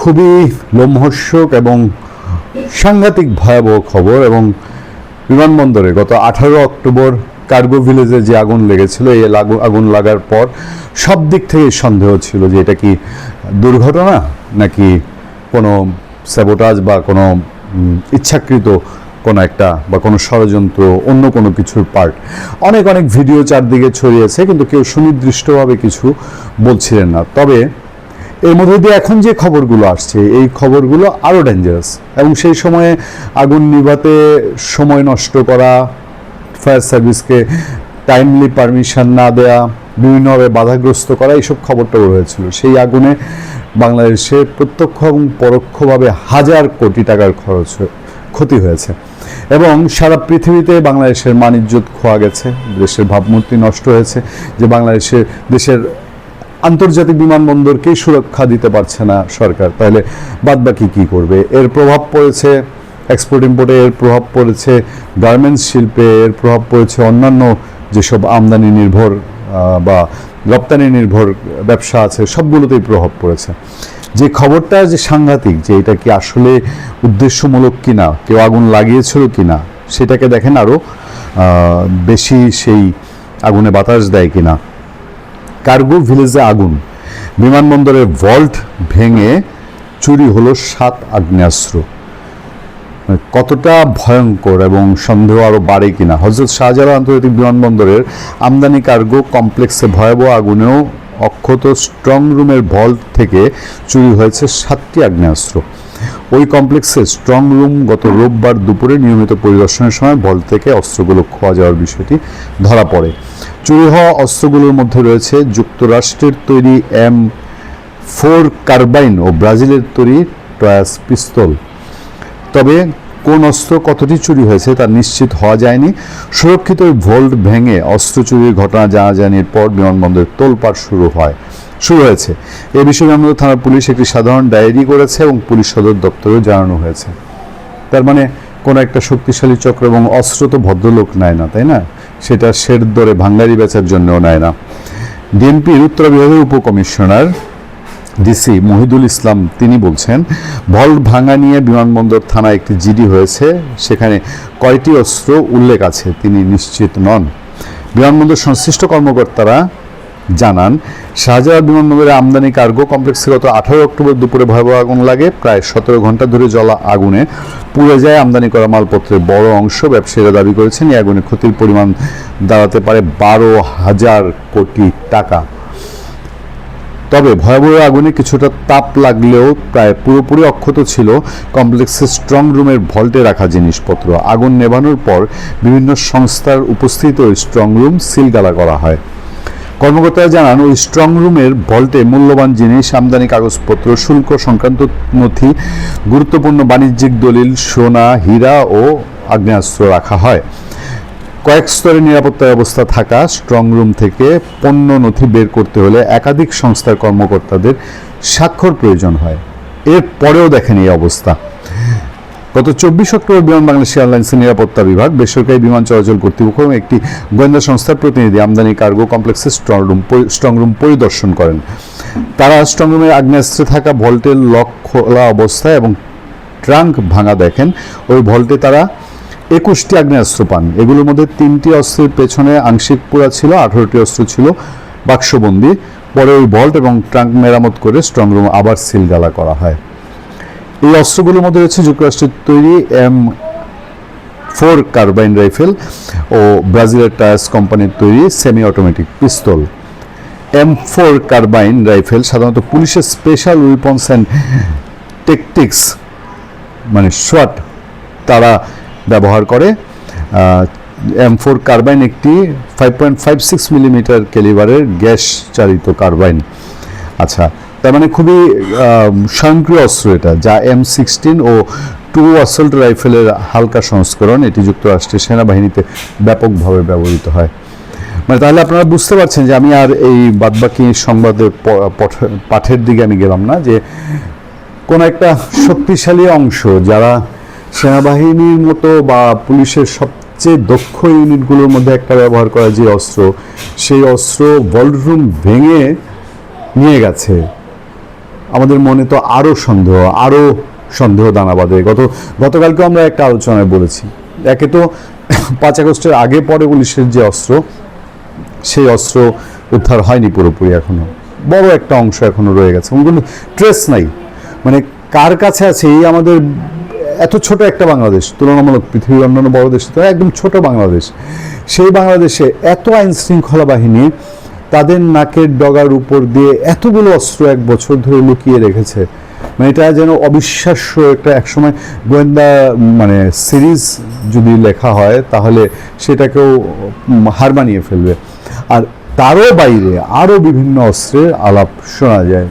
খুবই লোমহর্ষক এবং সাংঘাতিক ভয়াবহ খবর এবং বিমানবন্দরে গত আঠারো অক্টোবর কার্গো ভিলেজে যে আগুন লেগেছিল, এই আগুন লাগার পর সব দিক থেকে সন্দেহ ছিল যে এটা কি দুর্ঘটনা নাকি কোনো স্যাবোটাজ বা কোনো ইচ্ছাকৃত কোনো একটা বা কোনো ষড়যন্ত্র, অন্য কোনো কিছুর পার্ট অনেক অনেক ভিডিও চারদিকে ছড়িয়েছে, কিন্তু কেউ সুনির্দিষ্টভাবে কিছু বলছিলেন না। তবে এর মধ্যে দিয়ে এখন যে খবরগুলো আসছে, এই খবরগুলো আরও ডেঞ্জারাস এবং সেই সময়ে আগুন নিভাতে সময় নষ্ট করা ফায়ার সার্ভিসকে টাইমলি পারমিশন না দেয়া, বিভিন্নভাবে বাধাগ্রস্ত করা, এইসব খবরটা হয়েছিল সেই আগুনে বাংলাদেশে প্রত্যক্ষ এবং পরোক্ষভাবে হাজার কোটি টাকার খরচ ক্ষতি হয়েছে। এবং সারা পৃথিবীতে বাংলাদেশের মানিজ্যত খোয়া গেছে, দেশের ভাবমূর্তি নষ্ট হয়েছে, যে বাংলাদেশের, দেশের আন্তর্জাতিক বিমানবন্দরকেই সুরক্ষা দিতে পারছে না সরকার। তাহলে বাদ বাকি কী করবে? এর প্রভাব পড়েছে এক্সপোর্ট ইম্পোর্টে এর প্রভাব পড়েছে গার্মেন্টস শিল্পে, এর প্রভাব পড়েছে অন্যান্য যেসব আমদানি নির্ভর বা রপ্তানি নির্ভর ব্যবসা আছে, সবগুলোতেই প্রভাব পড়েছে। যে খবরটা, যে সাংঘাতিক, যে এটা কি আসলে উদ্দেশ্যমূলক কিনা, কেউ আগুন লাগিয়েছিল কিনা, সেটাকে দেখেন আরও বেশি সেই আগুনে বাতাস দেয় কিনা। কার্গো ভিলেজে আগুন। বিমানবন্দরের ভল্ট ভেঙে চুরি হলো সাত আগ্নেয়াস্ত্র। কতটা ভয়ঙ্কর এবং সন্দেহ আরও বাড়ে কিনা? হজরত শাহজালাল আন্তর্জাতিক বিমানবন্দরের আমদানি কার্গো কমপ্লেক্সে ভয়াবহ আগুনেও অক্ষত স্ট্রং রুমের ভল্ট থেকে চুরি হয়েছে সাতটি আগ্নেয়াস্ত্র। ওই কমপ্লেক্সে স্ট্রং রুম গত রোববার দুপুরে নিয়মিত পরিদর্শনের সময় ভল্ট থেকে অস্ত্রগুলো খোয়া যাওয়ার বিষয়টি ধরা পড়ে। চুরি হওয়া অস্ত্রগুলোর মধ্যে রয়েছে যুক্তরাষ্ট্রের তৈরি এম ফোর কার্বাইন ও ব্রাজিলের তৈরি টয়াস পিস্তল। তবে কোন অস্ত্র কতটি চুরি হয়েছে তা নিশ্চিত হওয়া যায়নি। সুরক্ষিত ভোল্ট ভেঙে অস্ত্র চুরির ঘটনা জানাজানির পর বিমানবন্দরের তোলপাড় শুরু হয়, শুরু হয়েছে। এ বিষয়ে বিমানবন্দর থানার পুলিশ একটি সাধারণ ডায়েরি করেছে এবং পুলিশ সদর দপ্তরেও জানানো হয়েছে। তার মানে কোনো একটা শক্তিশালী চক্র এবং অস্ত্র তো ভদ্রলোক নেয় না, তাই না? সেটা শের দরে ভাঙ্গারি বেচার জন্যও নেয় না। ডিএনপির উত্তর বিভাগের উপকমিশনার ডিসি মহিদুল ইসলাম তিনি বলছেন ভল ভাঙা নিয়ে বিমানবন্দর থানায় একটি জিডি হয়েছে, সেখানে কয়টি অস্ত্র উল্লেখ আছে তিনি নিশ্চিত নন। বিমানবন্দর সংশ্লিষ্ট কর্মকর্তারা জানান, শাহজালাল বিমানবন্দরে আমদানি কার্গো কমপ্লেক্সে গত আঠারো অক্টোবর দুপুরে ভয়াবহ আগুন লাগে। প্রায় সতেরো ঘণ্টা ধরে জ্বলা আগুনে পুড়ে যায় আমদানি করা মালপত্রের বড় অংশ। ব্যবসায়ীরা দাবি করেছেন, এই আগুনে ক্ষতির পরিমাণ দাঁড়াতে পারে বারো হাজার কোটি টাকা। তবে ভয়াবহ আগুনে কিছুটা তাপ লাগলেও প্রায় পুরোপুরি অক্ষত ছিল কমপ্লেক্সের স্ট্রং রুমের ভল্টে রাখা জিনিসপত্র। আগুন নেভানোর পর বিভিন্ন সংস্থার উপস্থিত স্ট্রং রুম সিলগালা করা হয়। কর্মকর্তারা জানান, ওই স্ট্রং রুমের ভল্টে মূল্যবান জিনিস, আমদানি কাগজপত্র, শুল্ক সংক্রান্ত নথি, গুরুত্বপূর্ণ বাণিজ্যিক দলিল, সোনা, হীরা ও আগ্নেয়াস্ত্র রাখা হয়। কয়েক স্তরের নিরাপত্তা ব্যবস্থা থাকা স্ট্রং রুম থেকে পণ্য নথি বের করতে হলে একাধিক সংস্থার কর্মকর্তাদের স্বাক্ষর প্রয়োজন হয়। এর পরেও দেখেন এই অবস্থা। গত চব্বিশ অক্টোবর বিমান বাংলাদেশ এয়ারলাইন্সের নিরাপত্তা বিভাগ, বেসরকারি বিমান চলাচল কর্তৃপক্ষ এবং একটি গোয়েন্দা সংস্থার প্রতিনিধি আমদানি কার্গো কমপ্লেক্সের স্ট্রং রুম স্ট্রং রুম পরিদর্শন করেন। তারা স্ট্রং রুমের আগ্নেয়াস্ত্রে থাকা ভল্টের লক খোলা অবস্থায় এবং ট্রাঙ্ক ভাঙা দেখেন। ওই ভল্টে তারা একুশটি আগ্নেয়াস্ত্র পান। এগুলোর মধ্যে তিনটি অস্ত্রের পেছনে আংশিক পোড়া ছিল, আঠারোটি অস্ত্র ছিল, বাক্সবন্দি। পরে ওই ভল্ট এবং ট্রাঙ্ক মেরামত করে স্ট্রং রুম আবার সিলগালা করা হয়। এই অস্ত্রগুলোর মধ্যে রয়েছে যুক্তরাষ্ট্রের তৈরি এম ফোর কার্বাইন রাইফেল ও ব্রাজিলের টায়ার্স কোম্পানির তৈরি semi automatic pistol. M four carbine rifle সাধারণত পুলিশের স্পেশাল উইপন্স অ্যান্ড টেকটিক্স মানে শট, তারা ব্যবহার করে। এম ফোর কার্বাইন একটি five point five six millimetre ক্যালিবারের gas চালিত কার্বাইন। আচ্ছা তার মানে খুবই স্বয়ংক্রিয় অস্ত্র এটা, যা এম সিক্সটিন ও টু অসল্ট রাইফেলের হালকা সংস্করণ। এটি যুক্তরাষ্ট্রের সেনাবাহিনীতে ব্যাপকভাবে ব্যবহৃত হয়। মানে তাহলে আপনারা বুঝতে পারছেন যে আমি আর এই বাদবাকি সংবাদের পাঠের দিকে আমি গেলাম না, যে কোন একটা শক্তিশালী অংশ যারা সেনাবাহিনীর মতো বা পুলিশের সবচেয়ে দক্ষ ইউনিটগুলোর মধ্যে একটা ব্যবহার করা যে অস্ত্র, সেই অস্ত্র ভল্টরুম ভেঙে নিয়ে গেছে। আমাদের মনে তো আরও সন্দেহ আরও সন্দেহ দানা বাঁধে। গত গতকালকে আমরা একটা আলোচনায় বলেছি। একে তো পাঁচ আগস্টের আগে পরে পুলিশের যে অস্ত্র, সেই অস্ত্র উদ্ধার হয়নি পুরোপুরি এখনও। বড় একটা অংশ এখনও রয়ে গেছে। কোনো ট্রেস নাই। মানে কার কাছে আছে এই আমাদের এত ছোট একটা বাংলাদেশ, তুলনামূলক পৃথিবীর অন্যান্য বড় দেশ তো একদম ছোট বাংলাদেশ। সেই বাংলাদেশে এত আইন শৃঙ্খলা বাহিনী তাদের নাকের ডগার উপর দিয়ে এতগুলো অস্ত্র এক বছর ধরে লুকিয়ে রেখেছে। মানে এটা যেন অবিশ্বাস্য একটা একসময় গোয়েন্দা মানে সিরিজ যদি লেখা হয়, তাহলে সেটাকেও হার মানিয়ে ফেলবে। আর তারও বাইরে আরও বিভিন্ন অস্ত্রের আলাপ শোনা যায়।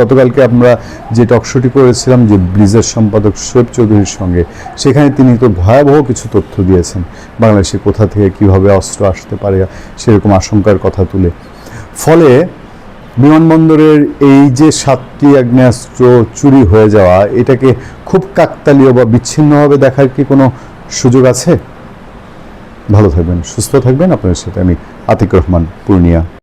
গতকালকে আমরা যে টকশোটি করেছিলাম যে ব্রিজের সম্পাদক শোয়েব চৌধুরীর সঙ্গে, সেখানে তিনি তো ভয়াবহ কিছু তথ্য দিয়েছেন। বাংলাদেশে কোথা থেকে কীভাবে অস্ত্র আসতে পারে সেরকম আশঙ্কার কথা তুলে। ফলে বিমানবন্দরের এই যে সাতটি আগ্নেয়াস্ত্র চুরি হয়ে যাওয়া, এটাকে খুব কাকতালীয় বা বিচ্ছিন্নভাবে দেখার কি কোনো সুযোগ আছে? ভালো থাকবেন, সুস্থ থাকবেন। আপনাদের সাথে আমি আতিক রহমান, পূর্ণিয়া।